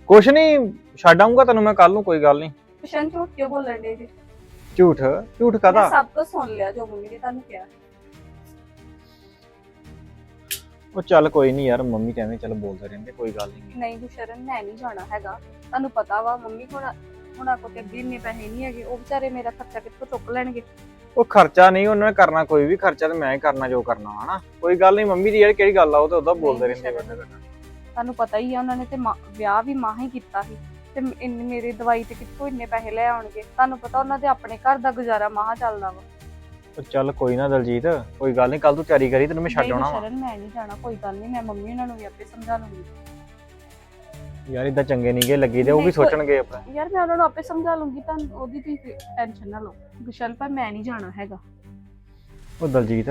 ਕੁਛ ਨਹੀਂ ਛੱਡ ਆਊਂਗਾ ਤੈਨੂੰ ਮੈਂ ਕੱਲ ਨੂੰ ਕੋਈ ਗੱਲ ਨਹੀਂ ਗੁਸ਼ਨ ਝੂਠ ਕਿਉਂ ਬੋਲਣ ਦੇ ਜੀ? ਝੂਠ? ਝੂਠ ਮੈਂ ਕਾਦਾ ਸਭ ਕੁਝ ਸੁਣ ਲਿਆ ਜੋ ਮੰਮੀ ਨੇ ਤੁਹਾਨੂੰ ਕਿਹਾ। ਉਹ ਚੱਲ ਕੋਈ ਨਹੀਂ ਯਾਰ ਮੰਮੀ ਐਵੇਂ ਚੱਲ ਬੋਲਦੇ ਰਹਿੰਦੇ ਕੋਈ ਗੱਲ ਨਹੀਂ ਨਹੀਂ ਗੁਸ਼ਰਨ ਮੈਂ ਨਹੀਂ ਜਾਣਾ ਹੈਗਾ। ਤੁਹਾਨੂੰ ਪਤਾ ਵਾ ਮੰਮੀ ਹੁਣ ਹੁਣਾਂ ਕੋਲ ਤੇ ਅੱਗੇ ਇੰਨੇ ਪੈਸੇ ਨਹੀਂ ਹੈਗੇ ਉਹ ਵਿਚਾਰੇ ਮੇਰਾ ਖਰਚਾ ਕਿੱਥੋਂ ਚੁੱਕ ਲੈਣਗੇ? ਉਹ ਖਰਚਾ ਨਹੀਂ ਉਹਨਾਂ ਨੇ ਕਰਨਾ ਕੋਈ ਵੀ ਖਰਚਾ ਤੇ ਮੈਂ ਹੀ ਕਰਨਾ ਜੋ ਕਰਨਾ ਹਨਾ ਕੋਈ ਗੱਲ ਨਹੀਂ ਮੰਮੀ ਦੀ ਯਾਰ ਕਿਹੜੀ ਗੱਲ ਆ ਉਹ ਤਾਂ ਉਹਦਾ ਬੋਲਦੇ ਨਹੀਂ, ਰਹਿੰਦੇ ਸ਼ਰਮ। ਬੰਦੇ ਤੁਹਾਨੂੰ ਪਤਾ ਹੀ ਆ ਉਹਨਾਂ ਨੇ ਤੇ ਮਾ- ਵਿਆਹ ਵੀ ਮਾਂ ਹੀ ਕੀਤਾ ਸੀ। ਤੇ ਇੰਨੇ ਮੇਰੇ ਦਵਾਈ ਤੇ ਕਿੱਥੋਂ ਇੰਨੇ ਪੈਸੇ ਲੈ ਆਉਣਗੇ? ਤੁਹਾਨੂੰ ਪਤਾ ਉਹਨਾਂ ਦੇ ਆਪਣੇ ਘਰ ਦਾ ਗੁਜ਼ਾਰਾ ਮਾਂ ਚੱਲਦਾ ਵਾ। ਉਹ ਚੱਲ ਕੋਈ ਨਾ ਦਲਜੀਤ ਕੋਈ ਗੱਲ ਨਹੀਂ ਕੱਲ ਤੂੰ ਤਿਆਰੀ ਕਰੀ ਤੈਨੂੰ ਮੈਂ ਛੱਡ ਨਹੀਂ ਆਉਣਾ ਵਾ। ਸ਼ਰਨ ਮੈਂ ਨਹੀਂ ਜਾਣਾ ਕੋਈ ਗੱਲ ਨਹੀਂ ਮੈਂ ਮੰਮੀ ਉਹਨਾਂ ਨੂੰ ਵੀ ਆਪੇ ਸਮਝਾ ਲੂੰਗੀ। ਯਾਰ ਇਦਾਂ ਚੰਗੇ ਨਹੀਂਗੇ ਲੱਗੀ ਤੇ ਉਹ ਵੀ ਨਹੀਂ, ਕੋਈ- ਸੋਚਣਗੇ ਆਪਣਾ। ਯਾਰ ਮੈਂ ਉਹਨਾਂ ਨੂੰ ਆਪੇ ਸਮਝਾ ਲੂੰਗੀ ਤਾਂ ਉਹਦੀ ਤੁਸੀਂ ਟੈਨਸ਼ਨ ਨਾ ਲਓ। ਗੁਸ਼ਨ ਪਰ ਮੈਂ ਨਹੀਂ ਜਾਣਾ ਹੈਗਾ। ਉਹ ਦਲਜੀਤ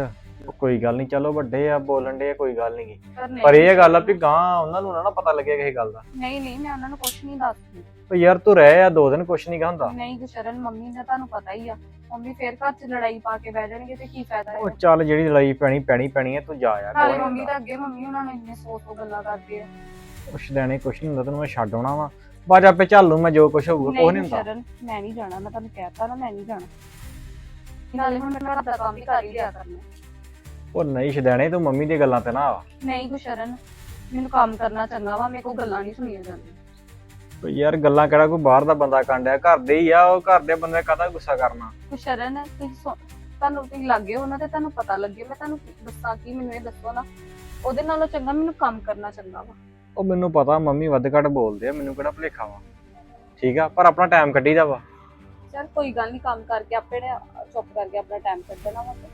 ਉਹ ਕੋਈ ਗੱਲ ਨਹੀਂ ਚਲੋ ਵੱਡੇ ਆ ਬੋਲਣ ਦੇ ਆ ਕੋਈ ਗੱਲ ਨਹੀਂ। ਪਰ ਨਹੀਂ ਪਰ ਇਹ ਗੱਲ ਆ ਵੀ ਗਾਂ ਉਹਨਾਂ ਨੂੰ ਨਾ ਨਾ ਪਤਾ ਲੱਗਿਆ ਕਿਸੇ ਗੱਲ ਦਾ। ਨਹੀਂ ਨਹੀਂ ਮੈਂ ਉਹਨਾਂ ਨੂੰ ਕੁਝ ਨਹੀਂ ਦੱਸਦੀ। ਉਹ ਯਾਰ ਤੂੰ ਰਹਿ ਆ ਦੋ ਦਿਨ ਕੁਛ ਨਹੀਂ ਹੁੰਦਾ। ਨਹੀਂ ਗੁਸ਼ਰਨ ਮੰਮੀ ਦਾ ਤੁਹਾਨੂੰ ਪਤਾ ਹੀ ਆ। ਮੰਮੀ ਫੇਰ ਘਰ 'ਚ ਲੜਾਈ ਪਾ ਕੇ ਬਹਿ ਜਾਣਗੇ ਤੇ ਕੀ ਫਾਇਦਾ ਉਹ ਹੈ ਚੱਲ ਜਿਹੜੀ ਲੜਾਈ ਪੈਣੀ ਪੈਣੀ ਪੈਣੀ ਹੈ ਤੂੰ ਜਾ ਯਾਰ ਨਾਲੇ ਕੋਈ ਮੰਮੀ ਤਾਂ ਅੱਗੇ ਮੰਮੀ ਉਹਨਾਂ ਨੂੰ ਇੰਨੇ ਸੌ ਸੌ ਗੱਲਾਂ ਕਰਦੇ ਆ। ਕੁਛ ਦੇਣੇ ਕੁਛ ਨਹੀਂ ਹੁੰਦਾ ਤੈਨੂੰ ਮੈਂ ਛੱਡ ਆਉਣਾ ਵਾ। ਬਾਅਦ 'ਚ ਆਪੇ ਚੱਲ ਲੂ ਮੈਂ ਜੋ ਕੁਛ ਹੋਊਗਾ ਕੁਛ ਨਹੀਂ ਹੁੰਦਾ। ਸ਼ਰਨ ਮੈਂ ਨਹੀਂ ਜਾਣਾ ਮੈਂ ਤੁਹਾਨੂੰ ਕਹਿਤਾ ਨਾ ਮੈਂ ਨਹੀਂ ਜਾਣਾ। ਨਾਲੇ ਹੁਣ ਮੈਂ ਘਰ ਦਾ ਕੰਮ ਵੀ ਕਰ ਹੀ ਲਿਆ ਕਰਨਾ। ਉਹ ਨਹੀਂ ਛਦੈਣੇ ਤੂੰ ਮੰਮੀ ਦੀਆਂ ਗੱਲਾਂ ਤੇ ਨਾ ਆ। ਨਹੀਂ ਗੁਸ਼ਰਨ ਮੈਨੂੰ ਕੰਮ ਕਰਨਾ ਚੰਗਾ ਵਾ ਮੇਰੇ ਕੋਲ ਗੱਲਾਂ ਨਹੀਂ ਸੁਣੀਆਂ ਜਾਂਦੀਆਂ। ਉਹ ਯਾਰ ਗੱਲਾਂ ਕਿਹੜਾ ਕੋਈ ਬਾਹਰ ਦਾ ਬੰਦਾ ਕਾਂਡਿਆ ਘਰ ਦੇ ਹੀ ਆ ਉਹ ਘਰ ਦੇ ਬੰਦੇ ਕਾਹਦਾ ਗੁੱਸਾ ਕਰਨਾ? ਗੁਸ਼ਰਨ ਤੁਸੀਂ ਸੁਣ- ਤੁਹਾਨੂੰ ਤੁਸੀਂ ਲੱਗੇ ਉਹਨਾਂ ਤੇ ਤੁਹਾਨੂੰ ਪਤਾ ਲੱਗੇ ਮੈਂ ਤੁਹਾਨੂੰ ਦੱਸਾਂ ਕੀ ਮੈਨੂੰ ਇਹ ਦੱਸੋ ਨਾ। ਉਹਦੇ ਨਾਲੋਂ ਚੰਗਾ ਮੈਨੂੰ ਕੰਮ ਕਰਨਾ ਚੰਗਾ ਵਾ। ਉਹ ਮੈਨੂੰ ਪਤਾ ਮੰਮੀ ਵੱਧ ਘੱਟ ਬੋਲਦੇ ਆ ਮੈਨੂੰ ਕਿਹੜਾ ਭੁਲੇਖਾ ਵਾ। ਠੀਕ ਆ ਪਰ ਆਪਣਾ ਟਾਈਮ ਕੱਢੀਦਾ ਵਾ। ਚਲ ਕੋਈ ਗੱਲ ਨਹੀਂ ਕੰਮ ਕਰਕੇ ਆਪੇ ਨੇ ਚੁੱਪ ਕਰਕੇ ਆਪਣਾ ਟਾਈਮ ਕੱਢਣਾ ਵਾ। ਤੇ।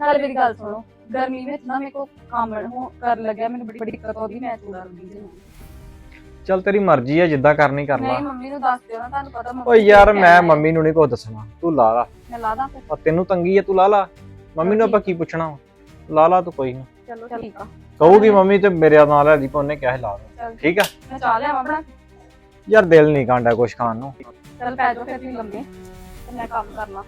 ਨਾਲੇ ਮੇਰੀ ਗੱਲ ਸੁਣੋ ਗਰਮੀ ਵਿੱਚ ਨਾ ਮੇਰੇ ਕੋ ਕੰਮ ਹੋ ਕਰ ਲੱਗਿਆ ਮੈਨੂੰ ਬੜੀ ਬੜੀ ਦਿੱਕਤ ਆਉਂਦੀ ਮੈਂ ਚੂੜਾ ਰੋਂਦੀ ਜੀ ਚੱਲ ਤੇਰੀ ਮਰਜ਼ੀ ਆ ਜਿੱਦਾਂ ਕਰਨੀ ਕਰ ਲਾ। ਨਹੀਂ ਮੰਮੀ ਨੂੰ ਦੱਸ ਦਿਓ ਨਾ ਤੁਹਾਨੂੰ ਪਤਾ ਮੰਮੀ ਓਏ ਯਾਰ ਮੈਂ ਕਹਿਣਾ ਹੈ। ਮੰਮੀ ਨੂੰ ਨਹੀਂ ਕੁਝ ਦੱਸਣਾ। ਤੂੰ ਲਾ ਲਾ। ਮੈਂ ਲਾ ਦਾਂ ਫਿਰ। ਆ ਤੈਨੂੰ ਤੰਗੀ ਆ ਤੂੰ ਲਾ ਲਾ। ਮੰਮੀ ਨੂੰ ਆਪਾਂ ਕੀ ਪੁੱਛਣਾ ਵਾ? ਲਾ ਲਾ ਤੂੰ ਕੋਈ ਨਾ। ਚਲੋ ਠੀਕ ਆ। ਕਹੂਗੀ ਮੰਮੀ ਤੇ ਮੇਰੇ ਨਾਲ ਲੈ ਦੀ ਉਹਨੇ ਕਿਹਾ ਸੀ ਲਾ ਦੇ। ਚੱਲ। ਠੀਕ ਆ? ਮੈਂ ਚਾਹ ਲਿਆਵਾਂ ਬਣਾ ਕੇ? ਯਾਰ ਦਿਲ ਨਹੀਂ ਕਾਂਡਾ ਕੁਛ ਖਾਣ ਨੂੰ। ਚੱਲ ਪੈ ਜਾਓ ਫਿਰ ਤੁਸੀਂ ਲੰਮੇ। ਤੇ ਮੈਂ ਕੰਮ ਕਰਨਾ।